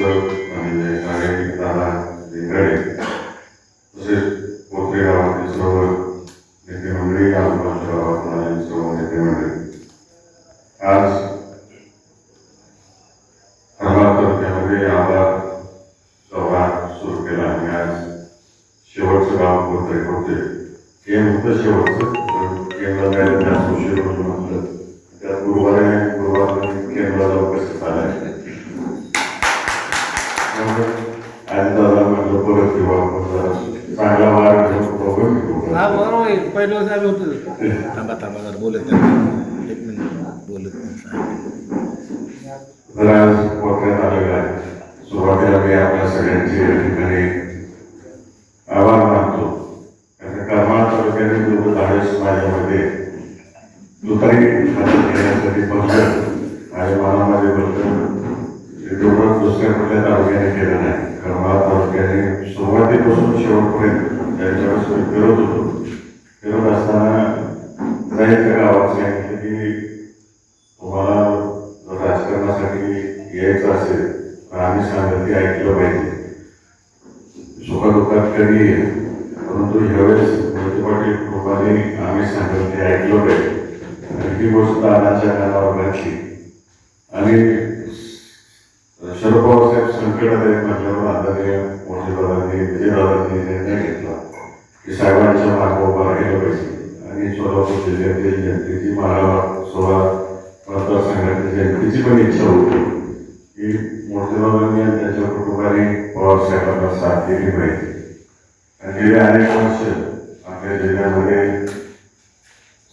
उपस्थित म्हणजे सारे दादा रेंगाडे तसेच कोथरे गावातील सर्व नेते मंडळी आजूबाजूच्या गावात सर्व नेते आज खरबा तालुक्यामध्ये आवाज दौरा सुरू केला आणि आज शेवटचं गाव कोथरे होते. हे नुकतं शेवटचं पण केंद्र काय असोसिएट म्हणून म्हटलं वर्षी आम्ही होतो थांबा थांबा जरा बोलत नाही. एक मिनिट बोलत नाही. सुरुवातीला मी आपल्या सगळ्यांचे या ठिकाणी आभार मानतो. कारण करमाळ तालुक्याने दुर्ग धाडस माझ्यामध्ये हातात घेण्यासाठी बघलं आणि मनामध्ये बघलं तेवढं दुसऱ्या कुठल्या तालुक्याने केलं नाही. करमाळ तालुक्याने सुरुवातीपासून शेवटपर्यंत त्यांच्यावर मी फिरत होतो. यायचं असेल तर आम्ही सांगत ते ऐकलं पाहिजे. सुखदुःखात कधी ये परंतु ह्यावेळेस मोहिते पाटील कृपाने आम्ही सांगत ते ऐकलं पाहिजे. आणि ही गोष्ट अनाच्या कानावर घातली आणि शरद पवार साहेब संकटात आहेत म्हटल्यावर आदरणीय मोठे दादांनी विजयदादांनी निर्णय घेतला की साहेबांच्या मागे उभा राहिलं पाहिजे. आणि सोलापूर जिल्ह्यातील जनतेची मला सोळा मतदारसंघातील जनतेची पण इच्छा होती. की मोठेबाबांनी आणि त्यांच्या कुटुंबाने पवार साहेबांना साथ दिली पाहिजे. आणि गेले अनेक वर्ष आपल्या जिल्ह्यामध्ये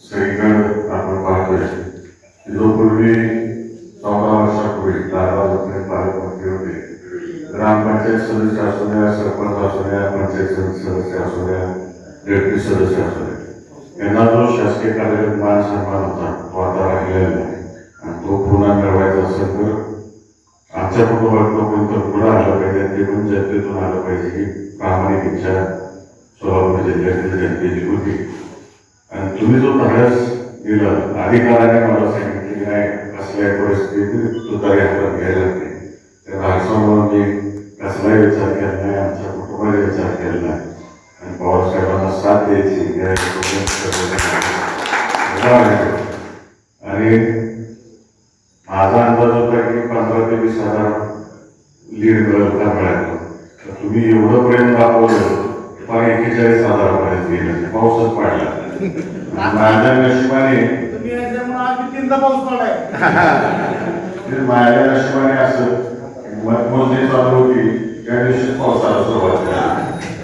सगळीकडे आपण पाहतोय. की जो पूर्वी चौदा वर्षापूर्वी दादा जोपर्यंत पालकमंत्री होते ग्रामपंचायत सदस्य असू द्या सरपंच असू द्या पंचायत समिती सदस्य असू द्या डेप्युटी सदस्य असू द्या यांना जो शासकीय कार्यालयात मान सन्मान होता तो आता राहिलेला नाही. आणि तो पुन्हा मिळवायचा असेल तर आमच्या कुटुंबात कोणतं पुढं आलं पाहिजे ते पण जनतेतून आलं पाहिजे ही प्रामाणिक इच्छा सोलापूर जिल्ह्यातील जनतेची होती. आणि तुम्ही जो धाडस दिला अधिकाराने मला सांगितले की नाही कसल्याही परिस्थितीत तुतारी हातात घ्यायला लागते त्या धाडसामुळे मी कसलाही विचार केला नाही आमच्या कुटुंबाचा विचार केला नाही. आणि पवार साहेबांना साथ द्यायची आणि पंधरा ते वीस हजार लीड मिळेल का मिळालं तर तुम्ही एवढं प्रेम दाखवलं पण एकेचाळीस हजारापर्यंत गेलं. पाऊसच पडला. माझ्या नशिबाने माझ्या नशिबाने असं मतमोजणी चालू होती. त्या दिवशी पावसाला सुरुवात झाली.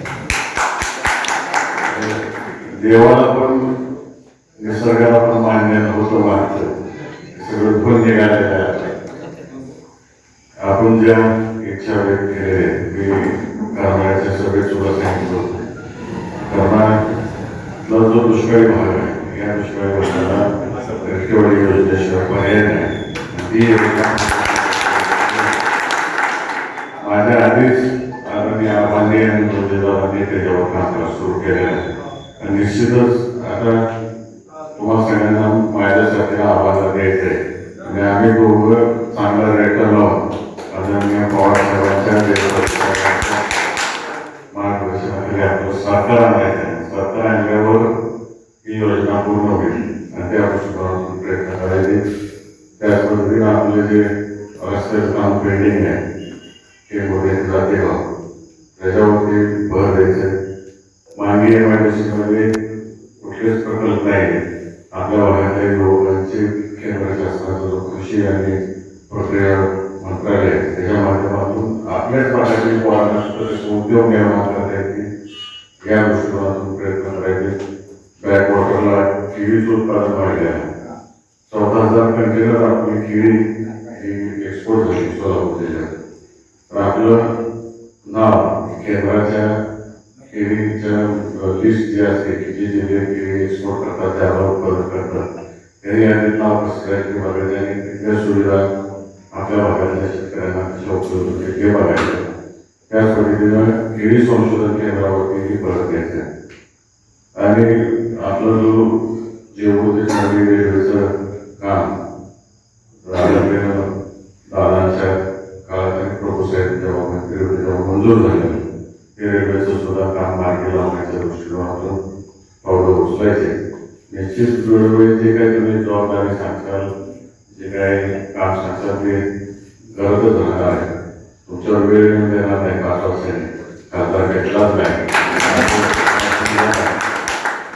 देवाला व्यक्त केल्या की करणाऱ्याचे सगळे तुला सांगितलं होतं करणारा जो दुष्काळी भाग आहे या दुष्काळी भागाला टक्केवारी योजनेशिवाय पर्याय नाही ती योजना माझ्या आधीच आदरणीय आबांनी आणि जोजेदारांनी त्याच्यावर काम सुरू केलेलं आहे आणि निश्चितच आता आपलं आहे आणल्यावर ही योजना पूर्ण होईल आणि त्या दृष्टिकोनातून प्रयत्न करायचे त्याच आपले जे रस्त्याचं काम पेंडिंग आहे हे मध्ये जाते त्याच्यावरती भर द्यायचं मानवी एम कुठलेच प्रकल्प नाही आपल्या भागातल्या युवकांचे केंद्र शासनाचा जो कृषी आणि प्रक्रिया मंत्रालय त्याच्या माध्यमातून आपल्याच भागातील उद्योग निर्माण करता येतील या दृष्टिकोनातून प्रयत्न करायचे. बॅकवॉटरला केळीचं उत्पादन वाढले आहे चौदा हजार कंटेनर आपली केळी ही एक्सपोर्ट झाली सोलापूर जिल्ह्यात तर आपलं नाव केंद्राच्या केळीच्या लिस्ट जी असते की जे जिल्हे केळी एक्सपोर्ट करतात त्याला उत्पादन करतात. त्यांनी यादीत नाव कसं करायचं बघायचं आणि त्या सुविधा आपल्या भागातल्या शेतकऱ्यांना कशा उपलब्ध होतील हे बघायचं. त्याच पद्धतीनं केळी संशोधन केंद्रावरती भर द्यायचं आहे. आणि आपलं जो जेवढे चांगली रेल्वेचं काम राजकीय दादांच्या काळात आणि प्रभू साहेब जेव्हा मंजूर झालं. ते रेल्वेचं सुद्धा काम मार्गी लावण्याच्या दृष्टीनं आपण पावलं उचलायचे. निश्चित वेळोवेळी जे काही तुम्ही जबाबदारी सांगताल जे काही काम सांगताल ते करतच राहणार आहे. तुमच्यावर वेळ येऊन देणार नाही पाच वर्षांनी खासदार भेटलाच नाही.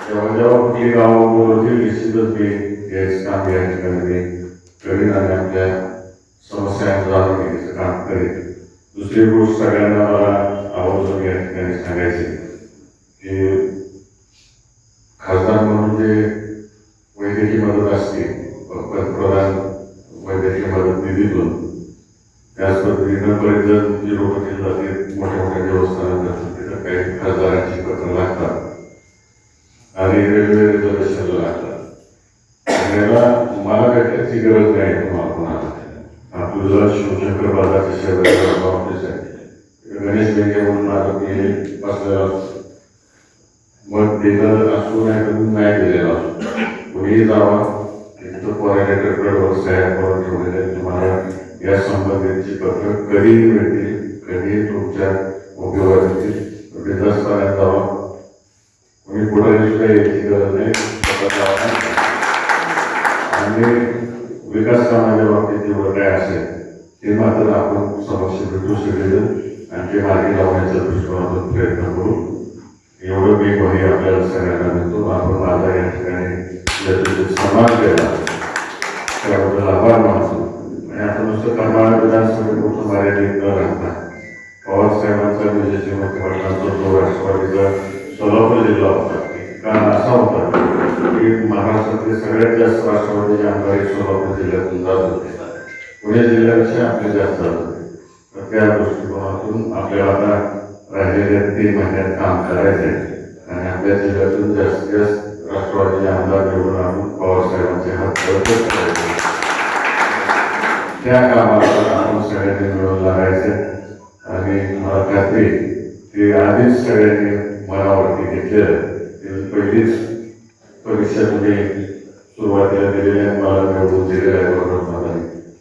जेव्हा जेव्हा कुठली गावं बोलवतील निश्चितच मी हे काम या ठिकाणी मी करीन आणि आपल्या समस्या जाणून घेण्याचं काम करेन. दुसरी गोष्ट सगळ्यांना मला आवर्जून या ठिकाणी सांगायची की बरेच जण जी लोक केली जाते मोठ्या मोठ्या देवस्थानात तिथं काही खासदारांची पत्र लागतात. आणि रेल्वे रिझर्वेशनला लागतात. आणि याला मला भेटायची गरज नाही तुम्हाला कोणाला. आपलं शिवशंकर बाजारचे शेजारी ऑफिस आहे. गणेश बेंगे म्हणून माझं मी बसलेला असतो. मग दिलं असू नाही तर नाही दिलेला असतो कोणीही जावा तिथं कोऑर्डिनेटरकडे सह्या करून ठेवलेले तुम्हाला या संबंधीची पत्र कधीही भेटतील कधीही तुमच्या उपयोगात येतील बिंदास्पणाने जावा. कोणी पुढे सुद्धा याची गरज नाही. आणि विकास कामाच्या बाबतीत जेवढं काय असेल ते मात्र आपण समस्या भेटू सगळेजण आणि ते मार्गी लावण्याच्या दृष्टिकोनातून प्रयत्न करू. एवढं मी वही आपल्याला सगळ्यांना देतो आपण माझा या ठिकाणी समाज केला. होता असा होता की महाराष्ट्रातले सगळ्यात जास्त राष्ट्रवादीचे आमदार सोलापूर जिल्ह्यातून जात होते. पुणे जिल्ह्यापेक्षा आपले जास्त जात होते. तर त्या दृष्टिकोनातून आपल्याला आता राहिलेल्या तीन महिन्यात काम करायचे आणि आपल्या जिल्ह्यातून जास्तीत जास्त राष्ट्रवादीचे आमदार निवडून आणून पवारसाहेबांचे हात करायचे त्या कामाला आपण सगळ्यांनी मिळून लागायचे आणि मला खात्री की आधीच सगळ्यांनी मनावरती घेतलेलं परीक्षा तुम्ही सुरुवातीला दिलेली आहे मला निवडून दिलेलं आहे बरोबर मला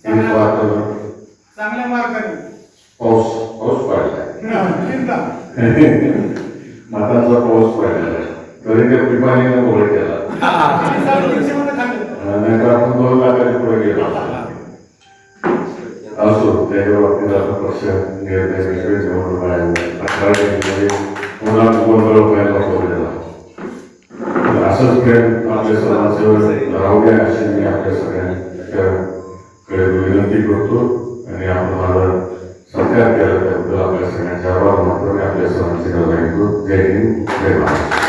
तीच वातावरण चांगल्या मार्गाने. पाऊस पाऊस पडलाय. चिंता. मतांचा पाऊस पडलेला तरी त्या पिपाणीनं पुढे केला. नाहीतर आपण दोन लाखाच्या पुढे गेलो. असो त्याच्या बाबतीत आता पक्ष निर्णय निवडणूक आहे पुन्हा गोंधळ व्हायला असंच प्रेम आपल्या सर्वांचं राहू द्या अशी मी आपल्या सगळ्यांकडे विनंती करतो आणि आपण माझा सत्कार केला त्याबद्दल आपल्या सगळ्यांचे आभार मानतो आणि आपल्या सर्वांची जय हिंद जय महाराष्ट्र.